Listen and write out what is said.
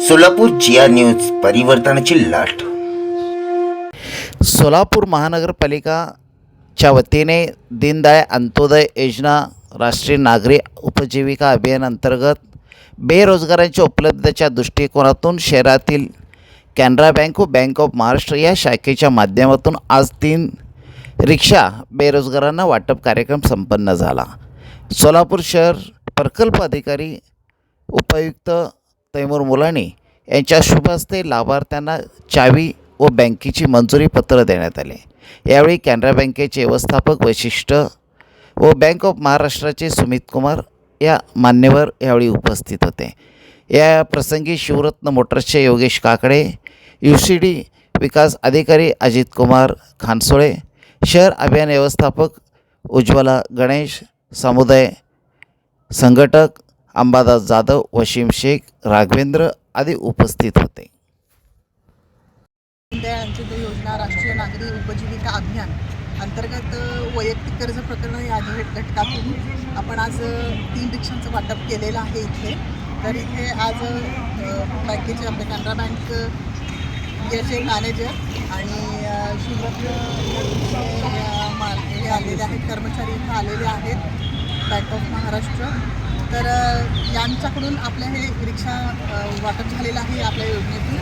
सोलापूर जिया news परिवर्तनाची लाट. सोलापूर महानगरपालिकाच्या वतीने दीनदयाळ अंत्योदय योजना राष्ट्रीय नागरी उपजीविका अभियानांतर्गत बेरोजगारांच्या उपलब्धतेच्या दृष्टिकोनातून शहरातील कॅनरा बँक व बँक ऑफ महाराष्ट्र या शाखेच्या माध्यमातून आज तीन रिक्षा बेरोजगारांना वाटप कार्यक्रम संपन्न झाला. सोलापूर शहर प्रकल्प अधिकारी उपायुक्त तैमूर मुलानी यांच्या शुभ हस्ते लाभार्थ्यांना चावी व बँकेची मंजुरी पत्र देण्यात आले. यावेळी कॅनरा बँकेचे व्यवस्थापक वैशिष्ट्य व बँक ऑफ महाराष्ट्राचे सुमित कुमार या मान्यवर यावेळी उपस्थित होते. या प्रसंगी Shivratna मोटर्सचे Yogesh Kakade U C D विकास अधिकारी अजित कुमार खानसोळे शहर अभियान व्यवस्थापक उज्ज्वला गणेश समुदाय संघटक अंबादास जाधव वशीम शेख राघवेंद्र आदी उपस्थित होते. दीनदयाळ योजना राष्ट्रीय नागरी उपजीविका अभियान अंतर्गत वैयक्तिक कर्ज प्रकरण या घट- घटकातून आपण आज तीन रिक्षांचं वाटप केलेलं आहे इथे. तर इथे आज बँकेचे आपले कॅनरा बँक याचे मॅनेजर आणि अ, हे आलेले आहेत कर्मचारी इथं आलेले आहेत. Bank of Maharashtra. तर यांच्याकडून आपल्या हे रिक्षा वाटप झालेलं आहे आपल्या योजनेतून.